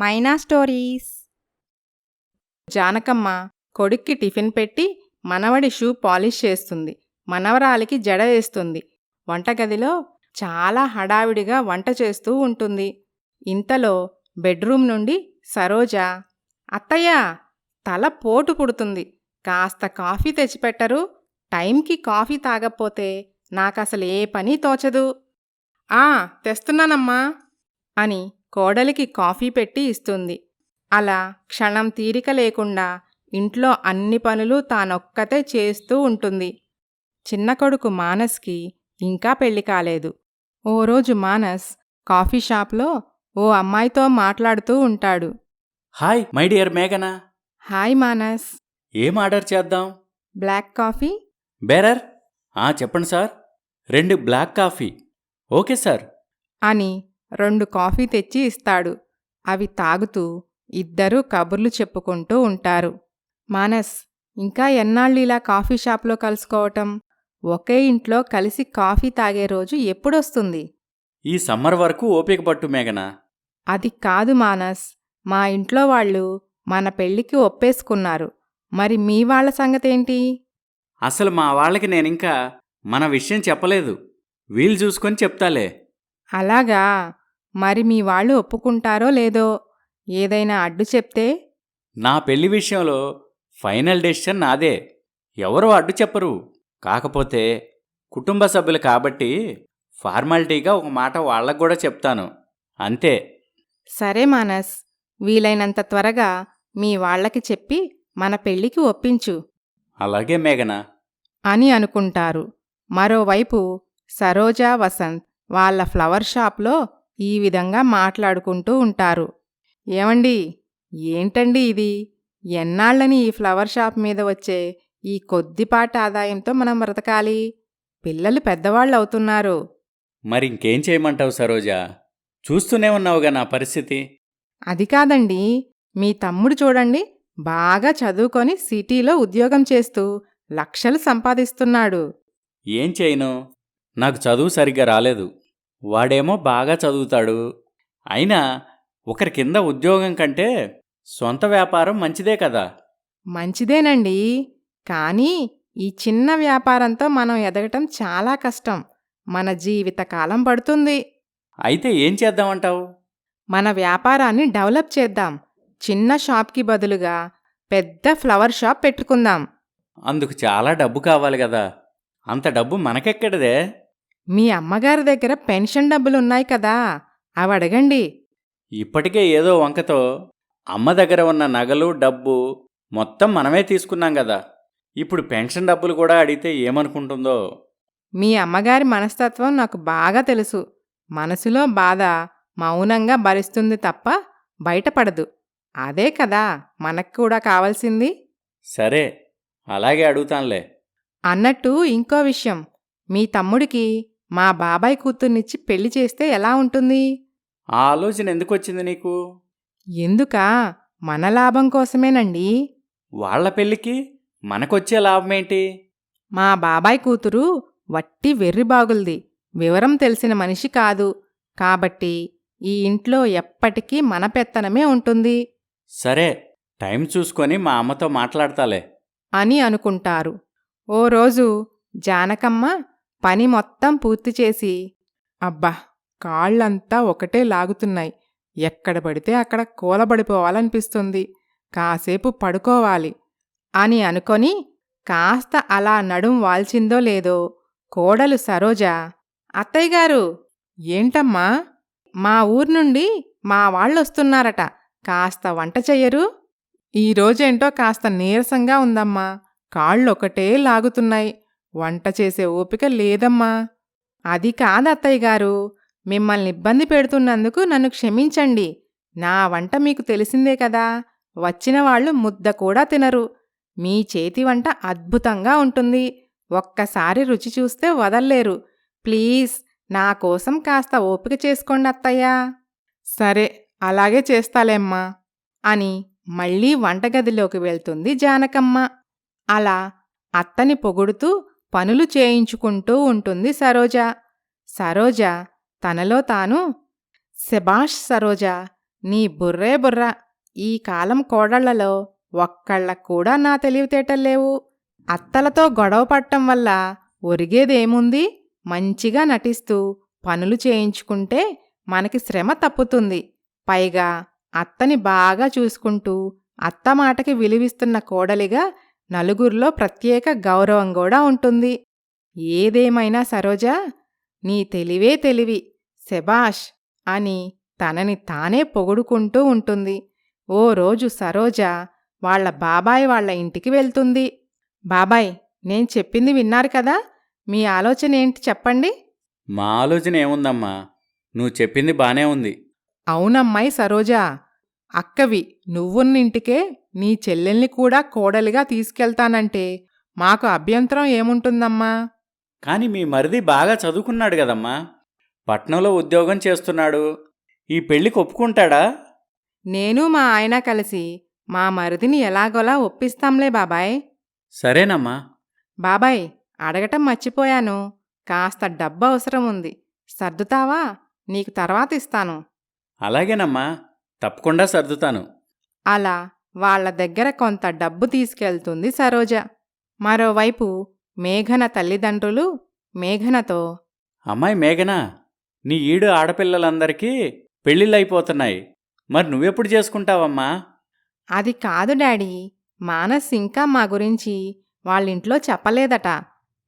మైనా stories. Janakamma కొడుక్కి tiffin పెట్టి మనవడి షూ పాలిష్ చేస్తుంది. మనవరాలికి జడ వేస్తుంది. వంటగదిలో చాలా హడావిడిగా వంట చేస్తూ ఉంటుంది. ఇంతలో బెడ్రూమ్ నుండి సరోజ అత్తయ్య తల పోటు పుడుతుంది. కాస్త కాఫీ తెచ్చిపెట్టరు. టైంకి కాఫీ తాగకపోతే నాకసలు ఏ పని తోచదు. ఆ తెస్తున్నానమ్మా అని కోడలికి కాఫీ పెట్టి ఇస్తుంది. అలా క్షణం తీరిక లేకుండా ఇంట్లో అన్ని పనులు తానొక్కతే చేస్తూ ఉంటుంది. చిన్న కొడుకు మానస్కి ఇంకా పెళ్ళి కాలేదు. ఓ రోజు మానస్ కాఫీ షాప్లో ఓ అమ్మాయితో మాట్లాడుతూ ఉంటాడు. హాయ్ మై డియర్ మేఘనా. హాయ్ మానస్. ఏం ఆర్డర్ చేద్దాం? Black coffee? బేరర్? ఆ చెప్పండి సార్. రెండు బ్లాక్ కాఫీ. Okay sir. అని రెండు కాఫీ తెచ్చి ఇస్తాడు. అవి తాగుతూ ఇద్దరూ కబుర్లు చెప్పుకుంటూ ఉంటారు. మానస్ ఇంకా ఎన్నాళ్ళు ఇలా కాఫీ షాప్లో కలుసుకోవటం? ఒకే ఇంట్లో కలిసి కాఫీ తాగే రోజు ఎప్పుడొస్తుంది? ఈ సమ్మర్ వరకు ఓపిక పట్టు మేఘనా. అది కాదు మానస్. మా ఇంట్లో వాళ్ళు మన పెళ్ళికి ఒప్పేసుకున్నారు. మరి మీ వాళ్ళ సంగతేంటి? అసలు మా వాళ్ళకి నేనింకా మన విషయం చెప్పలేదు. వీలు చూసుకొని చెప్తాలే. అలాగా. మరి మీ వాళ్ళు ఒప్పుకుంటారో లేదో ఏదైనా అడ్డు చెప్తే? నా పెళ్ళి విషయంలో ఫైనల్ డెసిషన్ నాదే. ఎవరూ అడ్డు చెప్పరు. కాకపోతే కుటుంబ సభ్యులు కాబట్టి ఫార్మాలిటీగా ఒక మాట వాళ్ళకు కూడా చెప్తాను. అంతే. సరే మానస్. వీలైనంత త్వరగా మీ వాళ్ళకి చెప్పి మన పెళ్ళికి ఒప్పించు. అలాగే మేఘనా? అని అనుకుంటారు. మరోవైపు సరోజా వసంత్ వాళ్ళ ఫ్లవర్ షాప్లో ఈ విధంగా మాట్లాడుకుంటూ ఉంటారు. ఏమండి? ఏంటండి ఇది? ఎన్నాళ్ళని ఈ ఫ్లవర్ షాప్ మీద వచ్చే ఈ కొద్దిపాటి ఆదాయంతో మనం బ్రతకాలి? పిల్లలు పెద్దవాళ్ళు అవుతున్నారు మరి ఇంకేం చేయమంటావు సరోజా? చూస్తూనే ఉన్నావుగా నా పరిస్థితి. అది కాదండి. మీ తమ్ముడు చూడండి బాగా చదువుకొని సిటీలో ఉద్యోగం చేస్తూ లక్షలు సంపాదిస్తున్నాడు. ఏం చేయను? నాకు చదువు సరిగ్గా రాలేదు. వాడేమో బాగా చదువుతాడు. అయినా ఒకరి కింద ఉద్యోగం కంటే సొంత వ్యాపారం మంచిదే కదా. మంచిదేనండి. కానీ ఈ చిన్న వ్యాపారంతో మనం ఎదగటం చాలా కష్టం. మన జీవితకాలం పడుతుంది. అయితే ఏం చేద్దామంటావు? మన వ్యాపారాన్ని డెవలప్ చేద్దాం. చిన్న షాప్కి బదులుగా పెద్ద ఫ్లవర్ షాప్ పెట్టుకుందాం. అందుకు చాలా డబ్బు కావాలి కదా. అంత డబ్బు మనకెక్కడదే? మీ అమ్మగారి దగ్గర పెన్షన్ డబ్బులున్నాయి కదా అవి అడగండి ఇప్పటికే ఏదో వంకతో అమ్మ దగ్గర ఉన్న నగలు డబ్బు మొత్తం మనమే తీసుకున్నాం కదా. ఇప్పుడు పెన్షన్ డబ్బులు కూడా అడిగితే ఏమనుకుంటుందో? మీ అమ్మగారి మనస్తత్వం నాకు బాగా తెలుసు. మనసులో బాధ మౌనంగా భరిస్తుంది తప్ప బయటపడదు. అదే కదా మనకు కూడా కావాల్సింది. సరే అలాగే అడుగుతానులే. అన్నట్టు ఇంకో విషయం. మీ తమ్ముడికి మా బాబాయ్ కూతుర్నిచ్చి పెళ్ళి చేస్తే ఎలా ఉంటుంది? ఆ ఆలోచన ఎందుకు వచ్చింది నీకు? ఎందుకా? మన లాభం కోసమేనండి. వాళ్ళ పెళ్ళికి మనకొచ్చే లాభమేంటి? మా బాబాయ్ కూతురు వట్టి వెర్రిబాగుల్ది వివరం తెలిసిన మనిషి కాదు. కాబట్టి ఈ ఇంట్లో ఎప్పటికీ మన పెత్తనమే ఉంటుంది. సరే టైం చూసుకొని మా అమ్మతో మాట్లాడతాలే. అని అనుకుంటారు. ఓ రోజు జానకమ్మ పని మొత్తం పూర్తి చేసి అబ్బా! కాళ్ళంతా ఒకటే లాగుతున్నాయి. ఎక్కడ పడితే అక్కడ కూలబడిపోవాలనిపిస్తుంది. కాసేపు పడుకోవాలి అని అనుకొని కాస్త అలా నడుం వాల్చిందో లేదో కోడలు సరోజ అత్తయ్యగారు ఏంటమ్మా? మా ఊరు నుండి మా వాళ్ళొస్తున్నారట. కాస్త వంట చెయ్యరు? ఈరోజేంటో కాస్త నీరసంగా ఉందమ్మా. కాళ్ళొకటే లాగుతున్నాయి. వంట చేసే ఓపిక లేదమ్మా. అది కాదు అత్తయ్య గారు మిమ్మల్ని ఇబ్బంది పెడుతున్నందుకు నన్ను క్షమించండి. నా వంట మీకు తెలిసిందే కదా. వచ్చిన వాళ్ళు ముద్ద కూడా తినరు. మీ చేతి వంట అద్భుతంగా ఉంటుంది. ఒక్కసారి రుచి చూస్తే వదల్లేరు. ప్లీజ్ నా కోసం కాస్త ఓపిక చేసుకోండి అత్తయ్యా. సరే అలాగే చేస్తాలేమ్మా అని మళ్ళీ వంటగదిలోకి వెళ్తుంది జానకమ్మ. అలా అత్తని పొగుడుతూ పనులు చేయించుకుంటూ ఉంటుంది సరోజ. సరోజ తనలో తాను శభాష్ సరోజ నీ బుర్రే బుర్ర. ఈ కాలం కోడళ్ళలో ఒక్కళ్ళకు కూడా నా తెలివితేటలేవు అత్తలతో గొడవ పట్టం వల్ల ఒరిగేదేముంది? మంచిగా నటిస్తూ పనులు చేయించుకుంటే మనకి శ్రమ తప్పుతుంది. పైగా అత్తని బాగా చూసుకుంటూ అత్త మాటకి విలువిస్తున్న కోడలిగా నలుగురిలో ప్రత్యేక గౌరవం కూడా ఉంటుంది. ఏదేమైనా సరోజా నీ తెలివే తెలివి శబాష్ అని తనని తానే పొగుడుకుంటూ ఉంటుంది. ఓ రోజు సరోజ వాళ్ళ బాబాయ్ వాళ్ళ ఇంటికి వెళ్తుంది. బాబాయ్ నేను చెప్పింది విన్నారు కదా మీ ఆలోచన ఏంటి చెప్పండి? మా ఆలోచన ఏముందమ్మా? నువ్వు చెప్పింది బానే ఉంది. అవునమ్మాయి సరోజా అక్కవి నువ్వున్నింటికే నీ చెల్లెల్ని కూడా కోడలిగా తీసుకెళ్తానంటే మాకు అభ్యంతరం ఏముంటుందమ్మా? కానీ మీ మరిది బాగా చదువుకున్నాడు కదమ్మా. పట్నంలో ఉద్యోగం చేస్తున్నాడు. ఈ పెళ్ళికి ఒప్పుకుంటాడా? నేను మా ఆయన కలిసి మా మరిదిని ఎలాగోలా ఒప్పిస్తాంలే బాబాయ్. సరేనమ్మా. బాబాయ్ అడగటం మర్చిపోయాను. కాస్త డబ్బు అవసరం ఉంది. సర్దుతావా? నీకు తర్వాత ఇస్తాను. అలాగేనమ్మా. తప్పకుండా సర్దుతాను. అలా వాళ్ళ దగ్గర కొంత డబ్బు తీసుకెళ్తుంది సరోజ. మరోవైపు మేఘన తల్లిదండ్రులు మేఘనతో అమ్మాయి మేఘనా? నీ ఈడు ఆడపిల్లలందరికీ పెళ్ళిళ్ళైపోతున్నాయి మరి నువ్వెప్పుడు చేసుకుంటావమ్మా? అది కాదు డాడీ. మానస్ ఇంకా మా గురించి వాళ్ళింట్లో చెప్పలేదట.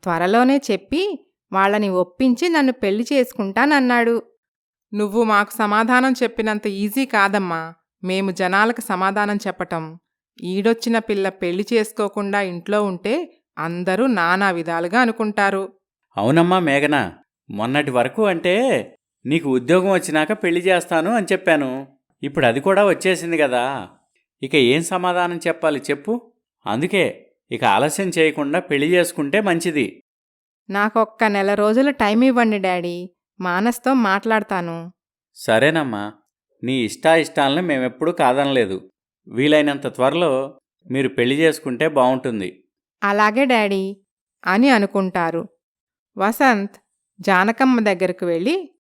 త్వరలోనే చెప్పి వాళ్ళని ఒప్పించి నన్ను పెళ్ళి చేసుకుంటానన్నాడు. నువ్వు మాకు సమాధానం చెప్పినంత ఈజీ కాదమ్మా. మేము జనాలకు సమాధానం చెప్పటం. ఈడొచ్చిన పిల్ల పెళ్ళి చేసుకోకుండా ఇంట్లో ఉంటే అందరూ నానా విధాలుగా అనుకుంటారు. అవునమ్మా మేఘనా మొన్నటి వరకు అంటే నీకు ఉద్యోగం వచ్చినాక పెళ్ళి చేస్తాను అని చెప్పాను. ఇప్పుడు అది కూడా వచ్చేసింది కదా. ఇక ఏం సమాధానం చెప్పాలి చెప్పు. అందుకే ఇక ఆలస్యం చేయకుండా పెళ్ళి చేసుకుంటే మంచిది. నాకొక్క నెల రోజులు టైం ఇవ్వండి డాడీ. మానస్తో మాట్లాడతాను. సరేనమ్మా. నీ ఇష్టాయిష్టాలను మేమెప్పుడూ కాదనలేదు. వీలైనంత త్వరలో మీరు పెళ్ళి చేసుకుంటే బావుంటుంది. అలాగే డాడీ అని అనుకుంటారు. వసంత్ జానకమ్మ దగ్గరకు వెళ్ళి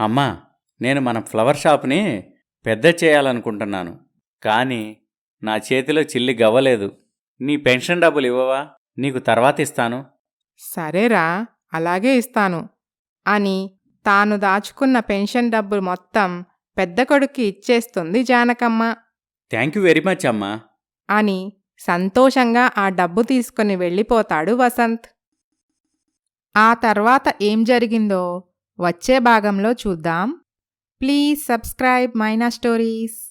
అమ్మా నేను మన ఫ్లవర్ షాప్ని పెద్ద చేయాలనుకుంటున్నాను. కానీ నా చేతిలో చిల్లి గవ్వలేదు. నీ పెన్షన్ డబ్బులు ఇవ్వవా? నీకు తర్వాత ఇస్తాను. సరేరా అలాగే ఇస్తాను అని తాను దాచుకున్న పెన్షన్ డబ్బులు మొత్తం పెద్ద కొడుక్కి ఇచ్చేస్తుంది Janakamma. Thank you very much అమ్మా. అని సంతోషంగా ఆ డబ్బు తీసుకుని వెళ్ళిపోతాడు వసంత్. ఆ తర్వాత ఏం జరిగిందో వచ్చే భాగంలో చూద్దాం. Please subscribe Maina stories